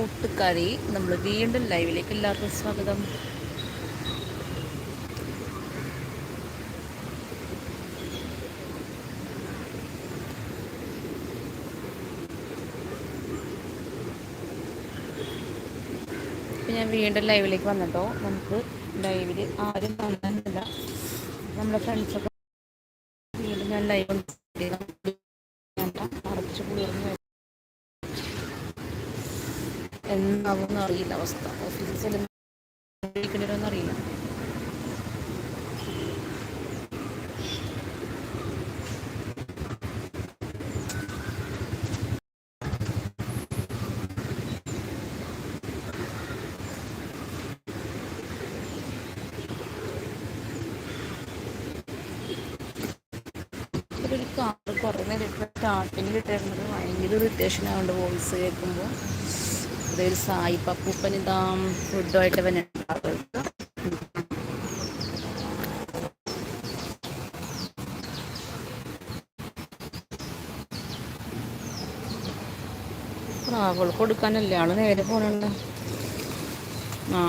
കൂട്ടുകാരി നമ്മൾ വീണ്ടും ലൈവിലേക്ക് എല്ലാവർക്കും സ്വാഗതം. ഞാൻ വീണ്ടും ലൈവിലേക്ക് വന്നിട്ടോ. നമുക്ക് ലൈവിൽ ആരും വന്നില്ല നമ്മുടെ ഫ്രണ്ട്സൊക്കെ വീണ്ടും ഞാൻ ലൈവ് അടച്ചു കുളിർന്ന് എന്താവും അറിയില്ല അവസ്ഥ. ഓഫീസിൽ ചെല്ലുന്ന അറിയില്ല. ഒരു കാർ കുറേ നേരം സ്റ്റാർട്ടിങ്ങിൽ ഇട്ടിരുന്നത് ഭയങ്കര ഇറിറ്റേഷൻ ആവുന്നുണ്ട് വോയിസ് കേൾക്കുമ്പോൾ അതൊരു സായി പപ്പൂപ്പൻ ഇതാ ഫുഡുമായിട്ട് വന്നിട്ടുണ്ടാവുക അവൾ കൊടുക്കാനല്ലേ ആൾ നേരെ പോണുണ്ട് ആ.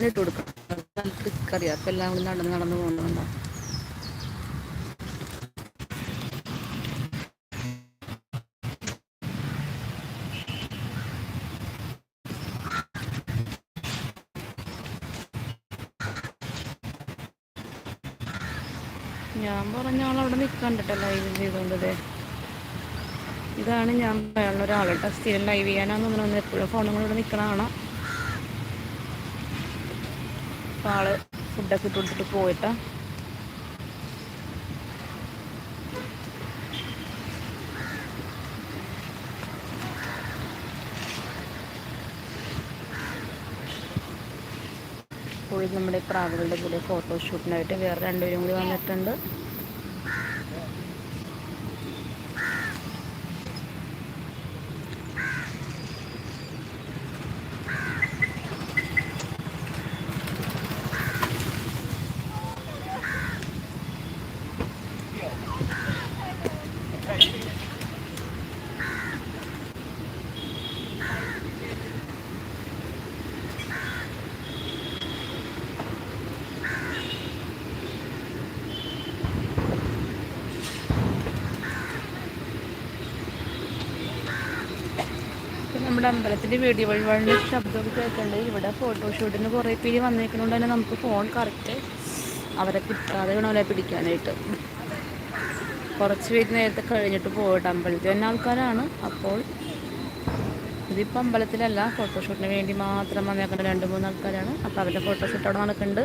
ഇട്ട് കൊടുക്കണം. അറിയാം. അപ്പം എല്ലാം കൂടി നടന്ന് നടന്ന് പോകുന്നുണ്ടോ ഞാൻ പറഞ്ഞ ആളവിടെ നിൽക്കണ്ടിട്ടോ ലൈവ് ചെയ്തോണ്ടത്. ഇതാണ് ഞാൻ പറയാനുള്ള ഒരാളുടെ സ്ഥിരം ലൈവ് ചെയ്യാനാന്ന് തോന്നുന്നു. എപ്പോഴും ഫോണുകളിവിടെ നിൽക്കണ കാണാം. അപ്പം ആൾ ഫുഡൊക്കെ ഇട്ട് കൊടുത്തിട്ട് പോയിട്ടാ. നമ്മുടെ പ്രാവുകളുടെ കൂടെ ഫോട്ടോഷൂട്ടിനായിട്ട് വേറെ രണ്ടുപേരും കൂടി വന്നിട്ടുണ്ട്. നമ്മുടെ അമ്പലത്തിന്റെ വീഡിയോ വഴിപാടിന്റെ ശബ്ദമൊക്കെ കേൾക്കുന്നുണ്ട് ഇവിടെ ഫോട്ടോഷൂട്ടിന് കുറേ പേര് വന്നേക്കുന്നതുകൊണ്ട് തന്നെ നമുക്ക് ഫോൺ കറക്റ്റ് അവരെ കിട്ടാതെ വേണമല്ലേ പിടിക്കാനായിട്ട്. കുറച്ച് പേര് നേരത്തെ കഴിഞ്ഞിട്ട് പോയിട്ട് അമ്പലത്തിൽ തന്നെ ആൾക്കാരാണ്. അപ്പോൾ ഇതിപ്പോൾ അമ്പലത്തിലല്ല ഫോട്ടോഷൂട്ടിന് വേണ്ടി മാത്രം വന്നേക്കുന്ന രണ്ട് മൂന്ന് ആൾക്കാരാണ്. അപ്പോൾ അവരുടെ ഫോട്ടോഷൂട്ട് അവിടെ നടക്കുന്നുണ്ട്.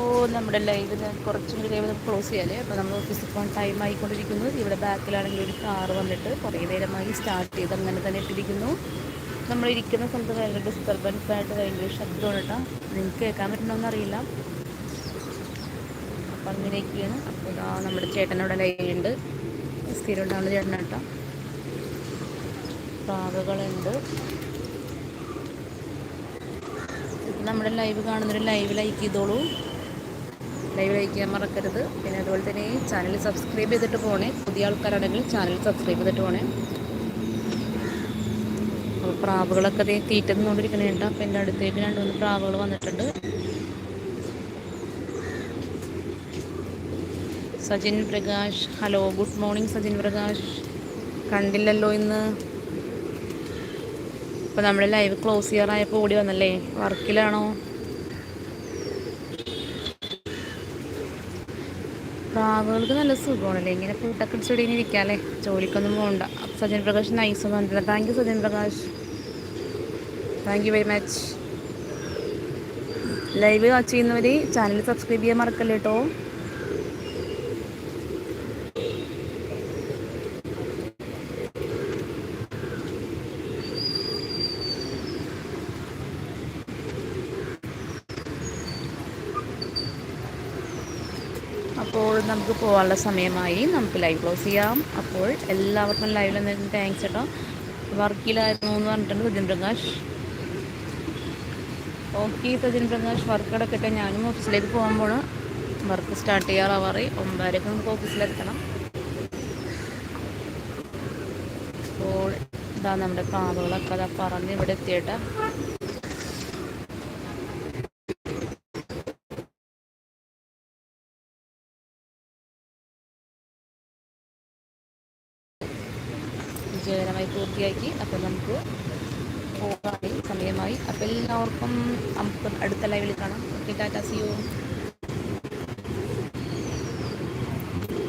അപ്പോൾ നമ്മുടെ ലൈവ് കുറച്ചും കൂടി ലൈവ് നമുക്ക് ക്ലോസ് ചെയ്യാല്ലേ? അപ്പോൾ നമ്മൾ ഓഫീസിൽ പോകാൻ ടൈം ആയിക്കൊണ്ടിരിക്കുന്നു. ഇവിടെ ബാക്കിലാണെങ്കിൽ ഒരു കാർ വന്നിട്ട് കുറേ നേരമായി സ്റ്റാർട്ട് ചെയ്ത് അങ്ങനെ തന്നെ ഇട്ടിരിക്കുന്നു. നമ്മൾ ഇരിക്കുന്ന സ്ഥലത്ത് ഭയങ്കര ഡിസ്റ്റർബൻസ് ആയിട്ട് ഭയങ്കര ശബ്ദമാണ് കേട്ടോ. നിങ്ങൾക്ക് കേൾക്കാൻ പറ്റണമെന്ന് അറിയില്ല. അപ്പം അങ്ങനെയൊക്കെയാണ്. അപ്പോൾ ഇതാ നമ്മുടെ ചേട്ടനോടെ ലൈവ് ഉണ്ട്. സ്ഥിരം ഉണ്ടാവുന്ന ചേട്ടൻ കേട്ടോ. പ്രാവുകളുണ്ട് നമ്മുടെ ലൈവ് കാണുന്നൊരു ലൈവ് ലൈക്ക് ചെയ്തോളൂ. ലൈവ് ചെയ്യാൻ മറക്കരുത്. പിന്നെ അതുപോലെ തന്നെ ചാനൽ സബ്സ്ക്രൈബ് ചെയ്തിട്ട് പോണേ. പുതിയ ആൾക്കാരാണെങ്കിൽ ചാനൽ സബ്സ്ക്രൈബ് ചെയ്തിട്ട് പോണേ. അപ്പോൾ പ്രാവുകളൊക്കെ അതേ തീറ്റ നിന്നുകൊണ്ടിരിക്കുന്നുണ്ട് അപ്പോൾ എന്റെ അടുത്തേക്ക് രണ്ട് മൂന്ന് പ്രാവുകൾ വന്നിട്ടുണ്ട്. Sajin Prakash hello good morning Sajin Prakash. കണ്ടില്ലല്ലോ ഇന്ന്. ഇപ്പോൾ നമ്മൾ ലൈവ് ക്ലോസ് ചെയ്യാറായപ്പോൾ ഓടി വന്നല്ലേ? വർക്കിലാണോ? പ്രാവുകൾക്ക് നല്ല സുഖമാണല്ലേ? ഇങ്ങനെ പൂട്ടൊക്കെ ചെടി ഇരിക്കാല്ലേ ജോലിക്കൊന്നും പോകണ്ട സജിൻ പ്രകാശ് നൈസ് വന്നില്ല thank you Sajin Prakash. Thank you very much live watch ചെയ്യുന്നവർ ചാനൽ സബ്സ്ക്രൈബ് ചെയ്യാൻ മറക്കല്ലേ അപ്പോൾ നമുക്ക് പോകാനുള്ള സമയമായി. നമുക്ക് ലൈവ് ക്ലോസ് ചെയ്യാം. അപ്പോൾ എല്ലാവർക്കും ലൈവിൽ നിന്ന് താങ്ക്സ് കേട്ടോ വർക്കിലായിരുന്നു എന്ന് പറഞ്ഞിട്ടുണ്ട് സജിൻ പ്രകാശ് ഓക്കെ സജിൻ പ്രകാശ് വർക്ക് അടക്കട്ടെ ഞാനും ഓഫീസിലേക്ക് പോകുമ്പോൾ വർക്ക് സ്റ്റാർട്ട് ചെയ്യാറാവാറ് ഒമ്പതരക്ക് നമുക്ക് ഓഫീസിലെത്തണം അപ്പോൾ ഇതാ നമ്മുടെ കാറുകളൊക്കെ അതാ പറഞ്ഞ് ഇവിടെ എത്തിയിട്ട്. വിജയകരമായി പൂർത്തിയാക്കി. അപ്പോൾ നമുക്ക് പോകാൻ സമയമായി. അപ്പോൾ എല്ലാവർക്കും നമുക്ക് അടുത്ത ലൈവിൽ കാണാം. ഓക്കെ ടാറ്റ സിയോ